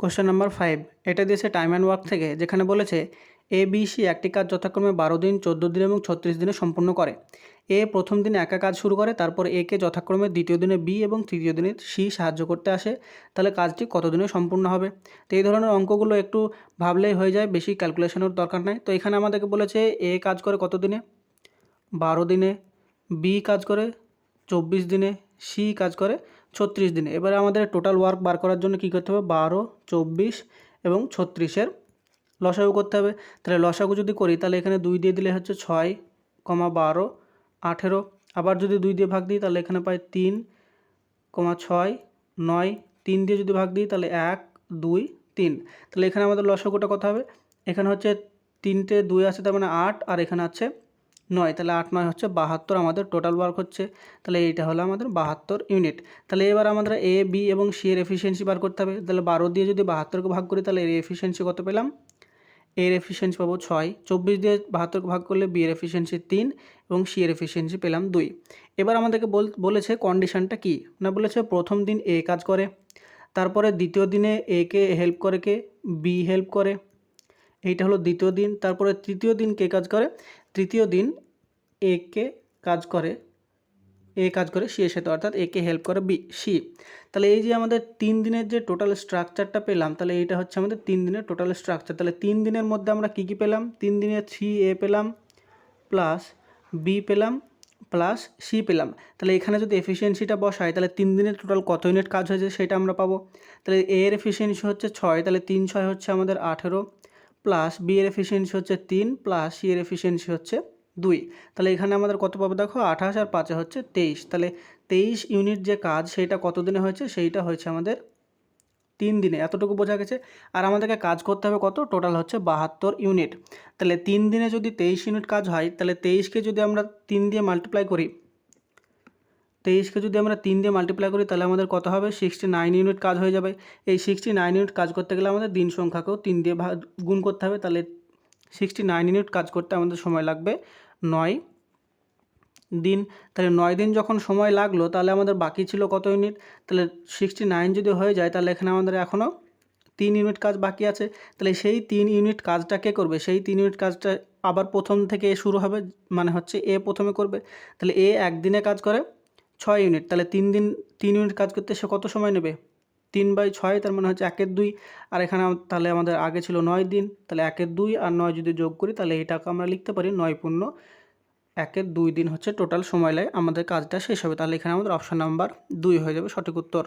Question number five এটা দিয়েছে time and work থেকে, যেখানে বলেছে এ বি সি একটি কাজ যথাক্রমে বারো দিন, চোদ্দ দিন এবং ছত্রিশ দিনে সম্পূর্ণ করে। এ প্রথম দিনে একা কাজ শুরু করে, তারপর একে যথাক্রমে দ্বিতীয় দিনে বি এবং তৃতীয় দিনে সি সাহায্য করতে আসে, তাহলে কাজটি কত দিনে সম্পূর্ণ হবে? তো এই ধরনের অঙ্কগুলো একটু ভাবলেই হয়ে যায়, বেশি ক্যালকুলেশনের দরকার নাই। তো এখানে আমাদেরকে বলেছে এ কাজ করে কত দিনে? বারো দিনে বি কাজ করে চব্বিশ দিনে সি কাজ করে ছত্রিশ দিনে। এবারে আমাদের টোটাল ওয়ার্ক বার করার জন্য কী করতে হবে? বারো, চব্বিশ এবং ছত্রিশের লসাগু করতে হবে। তাহলে লসাগু যদি করি, তাহলে এখানে দুই দিয়ে দিলে হচ্ছে ছয় কমা বারো, আঠেরো। আবার যদি দুই দিয়ে ভাগ দিই, তাহলে এখানে পাই তিন কমা ছয়, নয়। তিন দিয়ে যদি ভাগ দিই, তাহলে এক, দুই, তিন। তাহলে এখানে আমাদের লসাগুটা কত হবে? এখানে হচ্ছে তিনটে দুই আছে, তার মানে আট। আর এখানে আছে নয়, তাহলে আট নয় হচ্ছে বাহাত্তর আমাদের টোটাল ওয়ার্ক হচ্ছে। তাহলে এইটা হলো আমাদের বাহাত্তর ইউনিট তাহলে এবার আমাদের এ বি এবং সি এর এফিসিয়েন্সি বার করতে হবে। তাহলে বারো দিয়ে যদি বাহাত্তরকে ভাগ করি, তাহলে এর এফিসিয়েন্সি কত পেলাম? এর এফিসিয়েন্সি পাবো ছয়। চব্বিশ দিয়ে বাহাত্তরকে ভাগ করলে বি এর এফিসিয়েন্সি তিন এবং সি এর এফিসিয়েন্সি পেলাম দুই। এবার আমাদেরকে বল, বলেছে কন্ডিশনটা কি? না, বলেছে প্রথম দিন এ কাজ করে, তারপরে দ্বিতীয় দিনে এ কে হেল্প করে কে? বি হেল্প করে। এইটা হলো দ্বিতীয় দিন, তারপরে তৃতীয় দিন কে কাজ করে? তৃতীয় দিন এ কে কাজ করে, এ কাজ করে সি এর সাথে, অর্থাৎ এ কে হেল্প করে বি, সি। তাহলে এই যে আমাদের তিন দিনের যে টোটাল স্ট্রাকচারটা পেলাম, তাহলে এইটা হচ্ছে আমাদের তিন দিনের টোটাল স্ট্রাকচার তাহলে তিন দিনের মধ্যে আমরা কী কী পেলাম? তিন দিনে সি, এ পেলাম প্লাস বি পেলাম প্লাস সি পেলাম। তাহলে এখানে যদি এফিসিয়েন্সিটা বসাই, তাহলে তিন দিনের টোটাল কত ইউনিট কাজ হয়েছে সেটা আমরা পাবো? তাহলে এর এফিসিয়েন্সি হচ্ছে ছয়, তাহলে তিন, ছয় হচ্ছে আমাদের আঠেরো। প্লাস বি এর এফিসিয়েন্সি হচ্ছে তিন প্লাস সি এর এফিসিয়েন্সি হচ্ছে দুই। তাহলে এখানে আমাদের কত পাবো দেখো? আঠাশ আর পাঁচে হচ্ছে তেইশ। তাহলে তেইশ ইউনিট যে কাজ, সেইটা কত দিনে হয়েছে? সেইটা হয়েছে আমাদের তিন দিনে। এতটুকু বোঝা গেছে? আর আমাদেরকে কাজ করতে হবে কত? টোটাল হচ্ছে বাহাত্তর ইউনিট তাহলে তিন দিনে যদি তেইশ ইউনিট কাজ হয়, তাহলে তেইশকে যদি আমরা তিন দিয়ে মাল্টিপ্লাই করি তেইশকে যদি আমরা তিন দিয়ে মাল্টিপ্লাই করি, তাহলে আমাদের কত হবে? সিক্সটি নাইন ইউনিট কাজ হয়ে যাবে। এই সিক্সটি নাইন ইউনিট কাজ করতে গেলে আমাদের দিন সংখ্যাকেও তিন দিয়ে ভাগ, গুণ করতে হবে। তাহলে সিক্সটি নাইন ইউনিট কাজ করতে আমাদের সময় লাগবে নয় দিন। তাহলে নয় দিন যখন সময় লাগল, তাহলে আমাদের বাকি ছিল কত ইউনিট তাহলে সিক্সটি নাইন যদি হয়ে যায়, তাহলে এখানে আমাদের এখনও তিন ইউনিট কাজ বাকি আছে। তাহলে সেই তিন ইউনিট কাজটা কে করবে? সেই তিন ইউনিট কাজটা আবার প্রথম থেকে শুরু হবে মানে হচ্ছে এ প্রথমে করবে। তাহলে এ একদিনে কাজ করে ছয় ইউনিট, তাহলে তিন দিন, তিন ইউনিট কাজ করতে সে কত সময় নেবে? তিন বাই ছয়, তার মানে হচ্ছে একের দুই। আর এখানে তাহলে আমাদের আগে ছিল নয় দিন, তাহলে একের দুই আর নয় যদি যোগ করি, তাহলে এটাকে আমরা লিখতে পারি নয় পূর্ণ একের দুই দিন হচ্ছে টোটাল সময় লাগে আমাদের কাজটা শেষ হবে। তাহলে এখানে আমাদের অপশান নাম্বার দুই হয়ে যাবে সঠিক উত্তর।